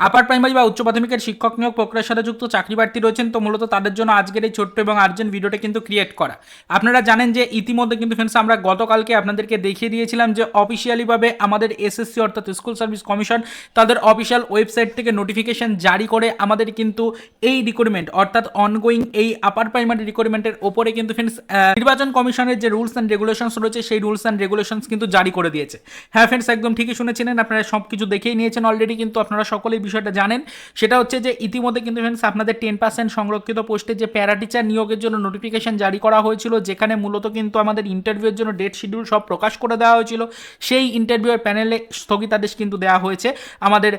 Upper primary বা উচ্চ প্রাথমিকের শিক্ষক নিয়োগ প্রক্রিয়ার সাথে যুক্ত চাকরি প্রার্থী রয়েছেন, তো মূলত তাদের জন্য আজকের এই ছোট্ট এবং আর্জেন্ট ভিডিওটা কিন্তু ক্রিয়েট করা। আপনারা জানেন যে ইতিমধ্যে কিন্তু ফ্রেন্ডস আমরা গতকালকে আপনাদেরকে দেখিয়ে দিয়েছিলাম যে অফিসিয়ালিভাবে আমাদের এসএসসি অর্থাৎ স্কুল সার্ভিস কমিশন তাদের অফিসিয়াল ওয়েবসাইট থেকে নোটিফিকেশন জারি করে আমাদের কিন্তু এই রিক্রুটমেন্ট অর্থাৎ অনগোয়িং এই আপার প্রাইমারি রিক্রুটমেন্টের ওপরে কিন্তু ফ্রেন্ডস নির্বাচন কমিশনের যে রুলস অ্যান্ড রেগুলেশনস রয়েছে, সেই রুলস অ্যান্ড রেগুলেশনস কিন্তু জারি করে দিয়েছে। হ্যাঁ ফ্রেন্ডস একদম ঠিকই শুনেছিলেন, আপনারা সব কিছু দেখেই নিয়েছেন অলরেডি কিন্তু আপনারা সকলেই বিষয়টা জানেন, সেটা হচ্ছে যে ইতিমধ্যে কিন্তু আপনাদের টেন পার্সেন্ট সংরক্ষিত পোস্টে যে প্যারা টিচার নিয়োগের জন্য নোটিফিকেশন জারি করা হয়েছিল, যেখানে মূলত কিন্তু আমাদের ইন্টারভিউয়ের জন্য ডেট শিডিউল সব প্রকাশ করে দেওয়া হয়েছিল, সেই ইন্টারভিউয়ের প্যানেলে স্থগিতাদেশ কিন্তু দেওয়া হয়েছে আমাদের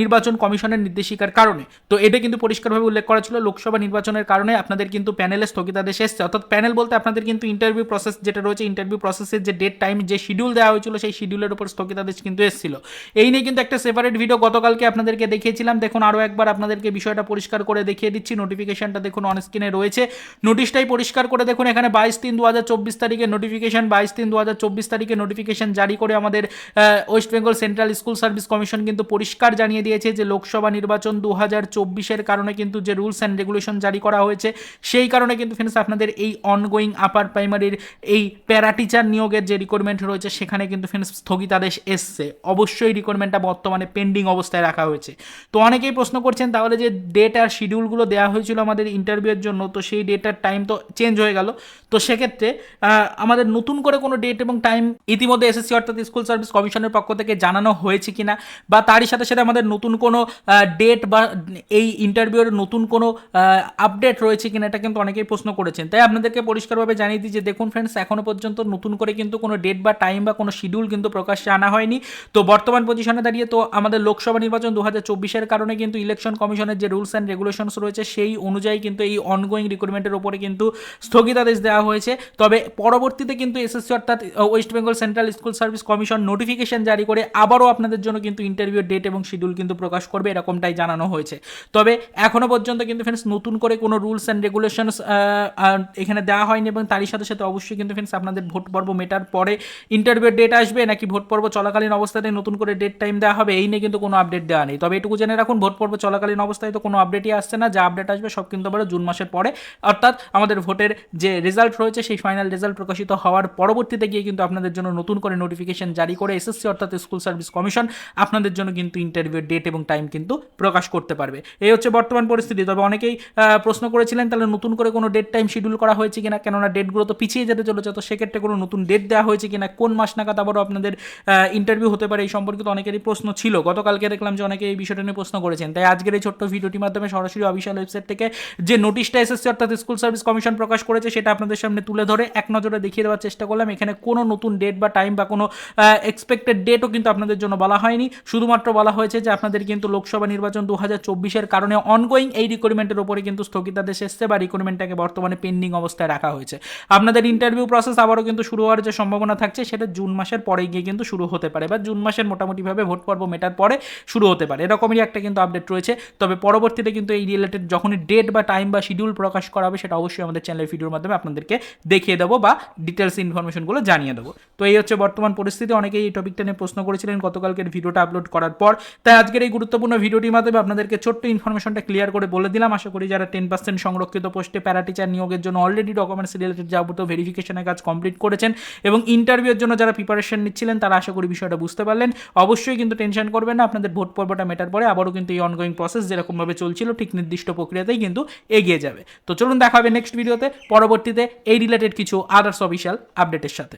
নির্বাচন কমিশনের নির্দেশিকার কারণে। তো এটা কিন্তু পরিষ্কারভাবে উল্লেখ করা ছিল, লোকসভা নির্বাচনের কারণে আপনাদের কিন্তু প্যানেলে স্থগিতাদেশ এসছে। অর্থাৎ প্যানেল বলতে আপনাদের কিন্তু ইন্টারভিউ প্রসেস যেটা রয়েছে ইন্টারভিউ প্রসেসের যে ডেট টাইম যে শিডিউল দেওয়া হয়েছিল, সেই শিডিউলের উপর স্থগিতাদেশ কিন্তু এসেছিল। এই নিয়ে কিন্তু একটা সেপারেট ভিডিও গতকালকে আপনাদেরকে দেখিয়েছিলাম। দেখুন আরও একবার আপনাদেরকে বিষয়টা পরিষ্কার করে দেখিয়ে দিচ্ছি। নোটিফিকেশনটা দেখুন অন স্ক্রিনে রয়েছে। নোটিশটাই পরিষ্কার করে দেখুন, এখানে বাইশ তিন দু হাজার চব্বিশ তারিখে নোটিফিকেশন বাইশ তিন দু হাজার চব্বিশ তারিখে নোটিফিকেশন জারি করে আমাদের West Bengal central school service commission কিন্তু পরিষ্কার জানিয়ে দিয়েছে যে, লোকসভা নির্বাচন দু হাজার চব্বিশের কারণে কিন্তু যে রুলস অ্যান্ড রেগুলেশন জারি করা হয়েছে, সেই কারণে কিন্তু ফ্রেন্ডস আপনাদের এই অনগোয়িং আপার প্রাইমারির এই প্যারা টিচার নিয়োগের যে রিকোয়ারমেন্ট রয়েছে, সেখানে কিন্তু ফ্রেন্ডস স্থগিতাদেশ এসছে। অবশ্যই রিকোয়ারমেন্টটা বর্তমানে পেন্ডিং অবস্থায় রাখা হয়েছে। তো অনেকেই প্রশ্ন করছেন, তাহলে যে ডেট আর শিডিউলগুলো দেওয়া হয়েছিল আমাদের ইন্টারভিউয়ের জন্য, তো সেই ডেট আর টাইম তো চেঞ্জ হয়ে গেল। তো সেক্ষেত্রে আমাদের নতুন করে কোনো ডেট এবং টাইম ইতিমধ্যে এসএসসি অর্থাৎ স্কুল সার্ভিস কমিশনের পক্ষ থেকে জানানো হয়েছে কিনা, বা তারই সাথে সাথে আমাদের নতুন কোনো ডেট বা এই ইন্টারভিউয়ের নতুন কোনো আপডেট রয়েছে কিনা, এটা কিন্তু অনেকেই প্রশ্ন করেছেন। তাই আপনাদেরকে পরিষ্কারভাবে জানিয়ে দিই যে, দেখুন ফ্রেন্ডস এখনও পর্যন্ত নতুন করে কিন্তু কোনো ডেট বা টাইম বা কোনো শিডিউল কিন্তু প্রকাশ্যে আনা হয়নি। তো বর্তমান পজিশনে দাঁড়িয়ে তো আমাদের লোকসভা নির্বাচন দু হাজার চব্বিশের কারণে কিন্তু ইলেকশন কমিশনের যে রুলস অ্যান্ড রেগুলেশনস রয়েছে, সেই অনুযায়ী কিন্তু এই অনগোয়িং রিক্রুটমেন্টের উপরে কিন্তু স্থগিতাদেশ দেওয়া হয়েছে। তবে পরবর্তীতে কিন্তু এসএসসি অর্থাৎ West Bengal central school service commission notification জারি করে আবারও আপনাদের জন্য কিন্তু ইন্টারভিউ ডেট এবং শিডিউল কিন্তু প্রকাশ করবে, এরকমটাই জানানো হয়েছে। তবে এখনও পর্যন্ত কিন্তু ফ্রেন্ডস নতুন করে কোনো রুলস অ্যান্ড রেগুলেশনস এখানে দেওয়া হয়নি এবং তারই সাথে সাথে অবশ্যই কিন্তু ফ্রেন্ডস আপনাদের ভোট পর্ব মেটার পরে ইন্টারভিউ ডেট আসবে, নাকি ভোট পর্ব চলাকালীন অবস্থাতে নতুন করে ডেট টাইম দেওয়া হবে, এই নিয়ে কিন্তু কোনো আপডেট দেওয়া নেই। তবে এটুকু জেনে রাখুন, ভোট পর্ব চলাকালীন অবস্থায় তো কোনো আপডেটই আসছে না। যা আপডেট আসবে সব কিন্তু আবার জুন মাসের পরে। অর্থাৎ আমাদের ভোটের যে রেজাল্ট রয়েছে, সেই ফাইনাল রেজাল্ট প্রকাশিত হওয়ার পরবর্তীতে গিয়ে কিন্তু আপনাদের জন্য নতুন করে নোটিফিকেশন জারি করে এসএসসি অর্থাৎ স্কুল সার্ভিস কমিশন আপনাদের জন্য কিন্তু ইন্টারভিউ ডেট এবং টাইম কিন্তু প্রকাশ করতে পারবে। এই হচ্ছে বর্তমান পরিস্থিতি। তবে অনেকেই প্রশ্ন করেছিলেন, তাহলে নতুন করে কোনো ডেট টাইম শিডিউল করা হয়েছে কিনা? কেননা ডেটগুলো তো পিছিয়ে যেতে চলেছে, তো সেক্ষেত্রে কোনো নতুন ডেট দেওয়া হয়েছে কিনা? কোন মাস নাগাদ আবারও আপনাদের ইন্টারভিউ হতে পারে এই সম্পর্কিত অনেকেরই প্রশ্ন ছিল। গতকালকে দেখলাম যে অনেকে এই বিষয়টা নিয়ে প্রশ্ন করেছেন। তাই আজকের এই ছোট্ট ভিডিওটির মাধ্যমে সরাসরি অফিসিয়াল ওয়েবসাইট থেকে যে নোটিশটা এসেছে, অর্থাৎ স্কুল সার্ভিস কমিশন প্রকাশ করেছে, সেটা আপনাদের সামনে তুলে ধরে এক নজরে দেখিয়ে দেওয়ার চেষ্টা করলাম। এখানে কোনো নতুন ডেট বা টাইম বা কোনো এক্সপেক্টেড ডেটও কিন্তু আপনাদের জন্য বলা হয়নি। শুধুমাত্র বলা হয়েছে যে আপনাদের কিন্তু লোকসভা নির্বাচন দু হাজার চব্বিশের কারণে অনগোয়িং এই রিক্রুটমেন্টের উপরে কিন্তু স্থগিতাদেশ এসছে বা রিক্রুটমেন্টটাকে বর্তমানে পেন্ডিং অবস্থায় রাখা হয়েছে। আপনাদের ইন্টারভিউ প্রসেস আবারও কিন্তু শুরু হওয়ার যে সম্ভাবনা থাকছে, সেটা জুন মাসের পরে গিয়ে কিন্তু শুরু হতে পারে বা জুন মাসের মোটামুটিভাবে ভোট পর্ব মেটার পরে শুরু হতে পারে। এরকমই একটা কিন্তু আপডেট রয়েছে। তবে পরবর্তীতে কিন্তু এই রিলেটেড যখনই ডেট বা টাইম বা শিডিউল প্রকাশ করা হবে, সেটা অবশ্যই আমাদের চ্যানেলের ভিডিওর মাধ্যমে আপনাদেরকে দেখিয়ে দেবো বা ডিটেলস ইনফরমেশনগুলো জানিয়ে দেবো। তো এই হচ্ছে বর্তমান পরিস্থিতি। অনেকেই এই টপিকটা নিয়ে প্রশ্ন করেছিলেন গতকালকের ভিডিওটা আপলোড করার পর। তাই আজকের এই গুরুত্বপূর্ণ ভিডিওটির মাধ্যমে আপনাদেরকে ছোট্ট ইনফরমেশনটা ক্লিয়ার করে বলে দিলাম। আশা করি যারা টেন পার্সেন্ট সংরক্ষিত পোস্টে প্যারা টিচার নিয়োগের জন্য অলরেডি ডকুমেন্টস রিলেটেড যাবতীয় ভেরিফিকেশনের কাজ কমপ্লিট করেছেন এবং ইন্টারভিউর জন্য যারা প্রিপারেশন নিচ্ছিলেন, তারা আশা করি বিষয়টা বুঝতে পারলেন। অবশ্যই কিন্তু টেনশন করবেন না। আপনাদের ভোট পর্বটা মেটার পরে আবারও কিন্তু এই অনগোয়িং প্রসেস যেরকমভাবে চলছিল, ঠিক নির্দিষ্ট প্রক্রিয়াতেই কিন্তু এগিয়ে যাবে। তো চলুন দেখা হবে নেক্সট ভিডিওতে পরবর্তীতে এই রিলেটেড কিছু আদার্স অফিসিয়াল আপডেটের সাথে।